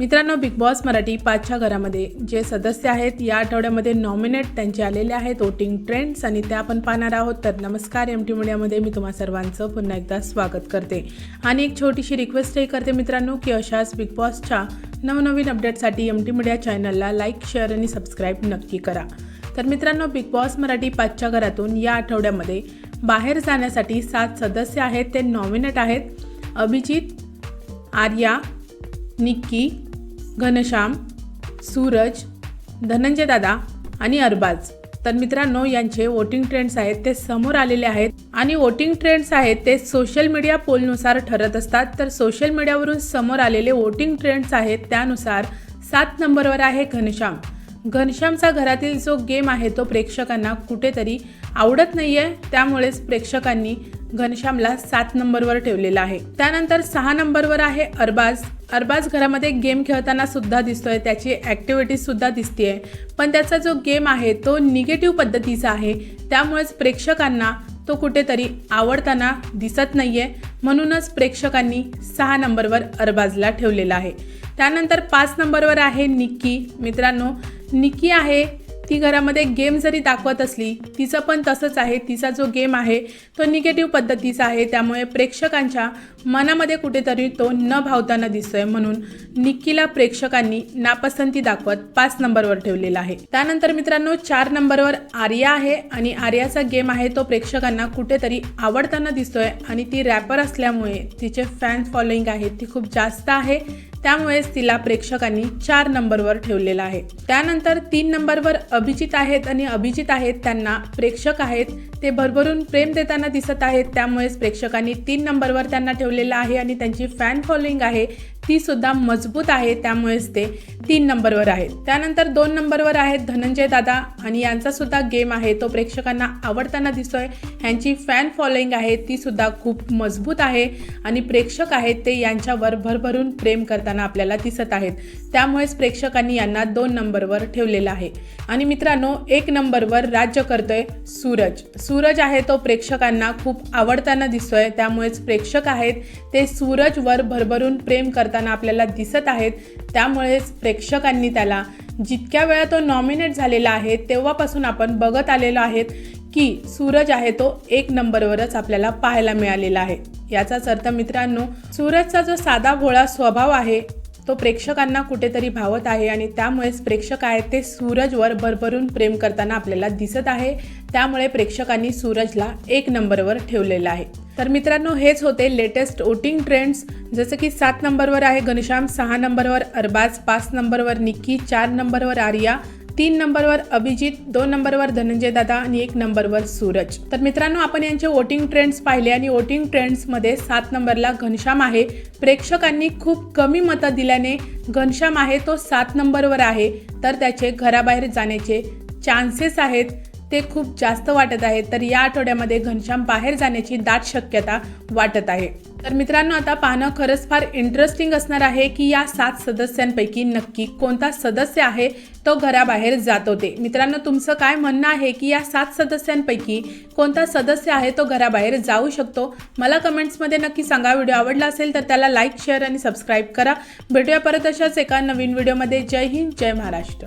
मित्रांनो big boss Marathi पाचच्या घरामध्ये जे सदस्य आहेत या आठवड्यामध्ये नॉमिनेट त्यांचे आलेले आहेत वोटिंग ट्रेंड्स आणि त्या आपण पाहणार आहोत. तर नमस्कार एम टी मीडियामध्ये मी तुम्हा सर्वांचं पुन्हा एकदा स्वागत करते. आणि एक छोटीशी रिक्वेस्टही करते मित्रांनो की अशाच बिग बॉसच्या नवनवीन अपडेटसाठी एम टी मीडिया चॅनलला लाईक शेअर आणि सबस्क्राईब नक्की करा. तर मित्रांनो बिग बॉस मराठी पाचच्या घरातून या आठवड्यामध्ये बाहेर जाण्यासाठी सात सदस्य आहेत ते नॉमिनेट आहेत. अभिजित आर्या निक्की घनश्याम सूरज धनंजय दादा आणि अरबाज. तर मित्रांनो यांचे वोटिंग ट्रेंड्स आहेत ते समोर आलेले आहेत आणि वोटिंग ट्रेंड्स आहेत ते सोशल मीडिया पोलनुसार ठरत असतात. तर सोशल मीडियावरून समोर आलेले वोटिंग ट्रेंड्स आहेत त्यानुसार सात नंबरवर आहे घनश्याम. घनश्यामचा घरातील जो गेम आहे तो प्रेक्षकांना कुठेतरी आवडत नाही आहे त्यामुळेच प्रेक्षकांनी घनश्यामला सात नंबरवर ठेवलेला आहे. त्यानंतर सहा नंबरवर आहे अरबाज. अरबाज घरामध्ये गेम खेळताना सुद्धा दिसतोय त्याची ॲक्टिव्हिटी सुद्धा दिसतीये. पण त्याचा जो गेम आहे तो निगेटिव्ह पद्धतीचा आहे. त्यामुळेच प्रेक्षकांना तो कुठेतरी आवडताना दिसत नाहीये. म्हणूनच प्रेक्षकांनी सहा नंबरवर अरबाजला ठेवलेला आहे. त्यानंतर पाच नंबरवर आहे निक्की. मित्रांनो निक्की आहे ती घरामध्ये गेम जरी दाखवत असली तिचं पण तसंच आहे. तिचा जो गेम आहे तो निगेटिव्ह पद्धतीचा आहे. त्यामुळे प्रेक्षकांच्या मनामध्ये कुठेतरी तो न भावताना दिसतोय म्हणून निक्कीला प्रेक्षकांनी नापसंती दाखवत पाच नंबरवर ठेवलेला आहे. त्यानंतर मित्रांनो चार नंबरवर आर्या आहे आणि आर्याचा गेम आहे तो प्रेक्षकांना कुठेतरी आवडताना दिसतोय आणि ती रॅपर असल्यामुळे तिचे फॅन फॉलोईंग आहे ती खूप जास्त आहे. त्यामुळेच तिला प्रेक्षकांनी चार नंबरवर ठेवलेला आहे. त्यानंतर तीन नंबरवर अभिजित आहेत आणि अभिजित आहेत त्यांना प्रेक्षक आहेत. ते भरभरून प्रेम देताना दिसत आहेत त्यामुळेच प्रेक्षकांनी तीन नंबरवर त्यांना ठेवलेलं आहे आणि त्यांची फॅन फॉलोईंग आहे. ती सुद्धा मजबूत आहे त्यामुळेच ते तीन नंबरवर आहेत. त्यानंतर दोन नंबरवर आहेत धनंजय दादा आणि यांचा सुद्धा गेम आहे तो प्रेक्षकांना आवडताना दिसतोय. ह्यांची फॅन फॉलोईंग आहे ती सुद्धा खूप मजबूत आहे आणि प्रेक्षक आहेत ते यांच्यावर भरभरून प्रेम करताना आपल्याला दिसत आहेत. त्यामुळेच प्रेक्षकांनी यांना दोन नंबरवर ठेवलेलं आहे. आणि मित्रांनो एक नंबरवर राज्य करतोय सूरज. सूरज आहे तो प्रेक्षकांना खूप आवडताना दिसतोय त्यामुळेच प्रेक्षक आहेत ते सूरजवर भरभरून प्रेम करताना आपल्याला दिसत आहेत. त्यामुळेच प्रेक्षकांनी त्याला जितक्या वेळा तो नॉमिनेट झालेला आहे तेव्हापासून आपण बघत आलेलो आहेत की सूरज आहे तो एक नंबरवरच आपल्याला पाहायला मिळालेला आहे. याचाच अर्थ मित्रांनो सूरजचा जो साधा भोळा स्वभाव आहे तो प्रेक्षकांना कुठेतरी भावत आहे आणि त्यामुळेच प्रेक्षक आहेत ते सूरजवर भरभरून प्रेम करताना आपल्याला दिसत आहे. त्यामुळे प्रेक्षकांनी सूरजला एक नंबरवर ठेवलेलं आहे. तर मित्रांनो हेच होते लेटेस्ट वोटिंग ट्रेंड्स जसं की सात नंबरवर आहे घनश्याम सहा नंबरवर अरबाज पाच नंबरवर निक्की चार नंबरवर आर्या तीन नंबरवर अभिजित दोन नंबरवर धनंजय दादा आणि एक नंबरवर सूरज. तर मित्रांनो आपण यांचे वोटिंग ट्रेंड्स पाहिले आणि वोटिंग ट्रेंड्समध्ये सात नंबरला घनश्याम आहे. प्रेक्षकांनी खूप कमी मतं दिल्याने घनश्याम आहे तो सात नंबरवर आहे. तर त्याचे घराबाहेर जाण्याचे चान्सेस आहेत. ते खूप जास्त वाटत आहे तर या आठवड्यामध्ये घनश्याम बाहेर जाण्याची दाट शक्यता वाटत आहे. तर मित्रांनो आता पाहणं खरंच फार इंटरेस्टिंग असणार आहे की या सात सदस्यांपैकी नक्की कोणता सदस्य आहे तो घराबाहेर जात होते. मित्रांनो तुमचं काय म्हणणं आहे की या सात सदस्यांपैकी कोणता सदस्य आहे तो घराबाहेर जाऊ शकतो? मला कमेंट्समध्ये नक्की सांगा. व्हिडिओ आवडला असेल तर त्याला लाईक शेअर आणि सबस्क्राईब करा. भेटूया परत अशाच एका नवीन व्हिडिओमध्ये जय हिंद जय महाराष्ट्र.